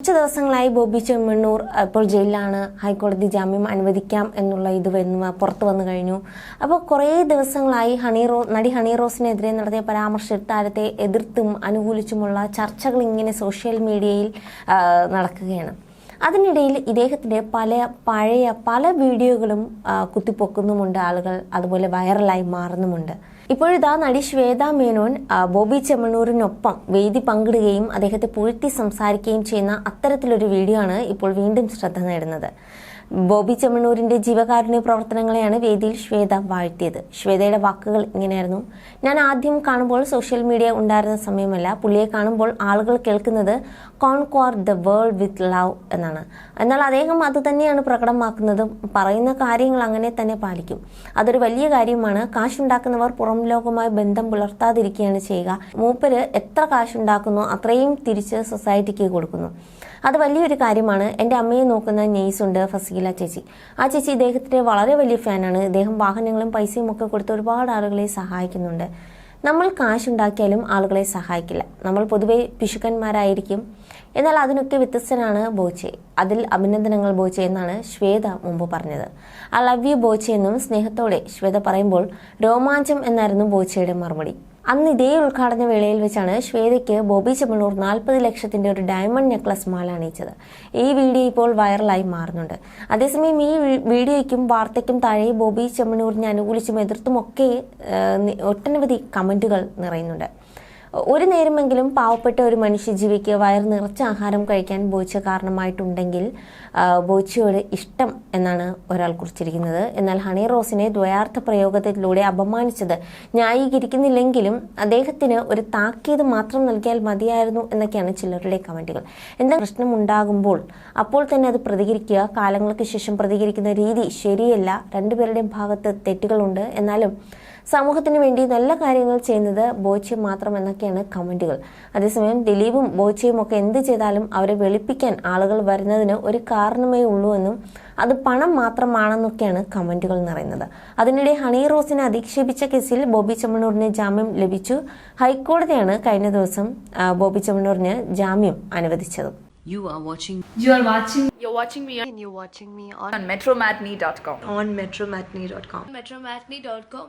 കുറച്ച് ദിവസങ്ങളായി ബോബി ചെമ്മണ്ണൂർ ഇപ്പോൾ ജയിലിലാണ്. ഹൈക്കോടതി ജാമ്യം അനുവദിക്കാം എന്നുള്ള ഇത് വന്ന് പുറത്തു വന്നു കഴിഞ്ഞു. അപ്പോൾ കുറേ ദിവസങ്ങളായി ഹണി റോ നടി ഹണി റോസിനെതിരെ നടത്തിയ പരാമർശ താരത്തെ എതിർത്തും അനുകൂലിച്ചുമുള്ള ചർച്ചകൾ ഇങ്ങനെ സോഷ്യൽ മീഡിയയിൽ നടക്കുകയാണ്. അതിനിടയിൽ ഇദ്ദേഹത്തിന്റെ പല പഴയ പല വീഡിയോകളും കുത്തിപ്പൊക്കുന്നുമുണ്ട് ആളുകൾ അതുപോലെ വൈറലായി മാറുന്നുമുണ്ട്. ഇപ്പോഴിതാ നടി ശ്വേത മേനോൻ ബോബി ചെമ്മണ്ണൂരിനൊപ്പം വേദി പങ്കിടുകയും അദ്ദേഹത്തെ പുഴ്ത്തി സംസാരിക്കുകയും ചെയ്യുന്ന അത്തരത്തിലൊരു വീഡിയോ ആണ് ഇപ്പോൾ വീണ്ടും ശ്രദ്ധ നേടുന്നത്. ബോബി ചെമ്മണ്ണൂരിന്റെ ജീവകാരുണ്യ പ്രവർത്തനങ്ങളെയാണ് വേദിയിൽ ശ്വേത വാഴ്ത്തിയത്. ശ്വേതയുടെ വാക്കുകൾ ഇങ്ങനെയായിരുന്നു. ഞാൻ ആദ്യം കാണുമ്പോൾ സോഷ്യൽ മീഡിയ ഉണ്ടായിരുന്ന സമയമല്ല. പുള്ളിയെ കാണുമ്പോൾ ആളുകൾ കേൾക്കുന്നത് conquer the world with love എന്നാണ്. എന്നാൽ അദ്ദേഹം അത് തന്നെയാണ് പ്രകടമാക്കുന്നതും. പറയുന്ന കാര്യങ്ങൾ അങ്ങനെ തന്നെ പാലിക്കും. അതൊരു വലിയ കാര്യമാണ്. കാശുണ്ടാക്കുന്നവർ പുറം ലോകവുമായി ബന്ധം പുലർത്താതിരിക്കുകയാണ് ചെയ്യുക. മൂപ്പര് എത്ര കാശുണ്ടാക്കുന്നു അത്രയും തിരിച്ച് സൊസൈറ്റിക്ക് കൊടുക്കുന്നു. അത് വലിയൊരു കാര്യമാണ്. എന്റെ അമ്മയെ നോക്കുന്ന നെയ്സുണ്ട് ഫസീല ചേച്ചി. ആ ചേച്ചി ഇദ്ദേഹത്തിന്റെ വളരെ വലിയ ഫാനാണ്. ഇദ്ദേഹം വാഹനങ്ങളും പൈസയും ഒക്കെ കൊടുത്ത് ഒരുപാട് ആളുകളെ സഹായിക്കുന്നുണ്ട്. നമ്മൾ കാശുണ്ടാക്കിയാലും ആളുകളെ സഹായിക്കില്ല. നമ്മൾ പൊതുവെ പിശുക്കന്മാരായിരിക്കും എന്നാൽ അതിനൊക്കെ വ്യത്യസ്തനാണ് ബോച്ചെ. അതിൽ അഭിനന്ദനങ്ങൾ ബോച്ചെ എന്നാണ് ശ്വേത മുമ്പ് പറഞ്ഞത്. ഐ ലവ് യു ബോച്ചെ എന്നും സ്നേഹത്തോടെ ശ്വേത പറയുമ്പോൾ രോമാഞ്ചം എന്നായിരുന്നു ബോച്ചയുടെ മറുപടി. അന്ന് ഇതേ ഉദ്ഘാടന വേളയിൽ വെച്ചാണ് ശ്വേതയ്ക്ക് ബോബി ചെമ്മണൂർ നാൽപ്പത് ലക്ഷത്തിന്റെ ഒരു ഡയമണ്ട് നെക്ലസ് മാല അണിയിച്ചത്. ഈ വീഡിയോ ഇപ്പോൾ വൈറലായി മാറുന്നുണ്ട്. അതേസമയം ഈ വീഡിയോയ്ക്കും വാർത്തയ്ക്കും താഴെ ബോബി ചെമ്മണൂറിനെ അനുകൂലിച്ചും എതിർത്തുമൊക്കെ ഒട്ടനവധി കമന്റുകൾ നിറയുന്നുണ്ട്. ഒരു നേരമെങ്കിലും പാവപ്പെട്ട ഒരു മനുഷ്യജീവിക്ക് വയർ നിറച്ച ആഹാരം കഴിക്കാൻ ബോച്ച കാരണമായിട്ടുണ്ടെങ്കിൽ ബോച്ചയോട് ഇഷ്ടം എന്നാണ് ഒരാൾ കുറിച്ചിരിക്കുന്നത്. എന്നാൽ ഹണി റോസിനെ ദ്വയാർത്ഥ പ്രയോഗത്തിലൂടെ അപമാനിച്ചത് ന്യായീകരിക്കുന്നില്ലെങ്കിലും അദ്ദേഹത്തിന് ഒരു താക്കീത് മാത്രം നൽകിയാൽ മതിയായിരുന്നു എന്നൊക്കെയാണ് ചിലരുടെ കമന്റുകൾ എന്താ പ്രശ്നം ഉണ്ടാകുമ്പോൾ അപ്പോൾ തന്നെ അത് പ്രതികരിക്കുക കാലങ്ങൾക്ക് ശേഷം പ്രതികരിക്കുന്ന രീതി ശരിയല്ല. രണ്ടുപേരുടെയും ഭാഗത്ത് തെറ്റുകളുണ്ട്. എന്നാലും സമൂഹത്തിന് വേണ്ടി നല്ല കാര്യങ്ങൾ ചെയ്യുന്നത് ബോച്ചെ മാത്രം എന്നൊക്കെയാണ് കമന്റുകൾ അതേസമയം ദിലീപും ബോച്ചയും ഒക്കെ എന്ത് ചെയ്താലും അവരെ വെളുപ്പിക്കാൻ ആളുകൾ വരുന്നതിന് ഒരു കാരണമേ ഉള്ളൂ എന്നും അത് പണം മാത്രമാണെന്നൊക്കെയാണ് കമന്റുകൾ നിറയുന്നത് അതിനിടെ ഹണി റോസിനെ അധിക്ഷേപിച്ച കേസിൽ ബോബി ചമ്മണൂറിന് ജാമ്യം ലഭിച്ചു ഹൈക്കോടതിയാണ് കഴിഞ്ഞ ദിവസം ബോബി ചമ്മണൂറിന് ജാമ്യം അനുവദിച്ചത് You are watching You are watching You're watching me and you're watching me on, on metromatney.com. on metromatney.com. metromatney.com.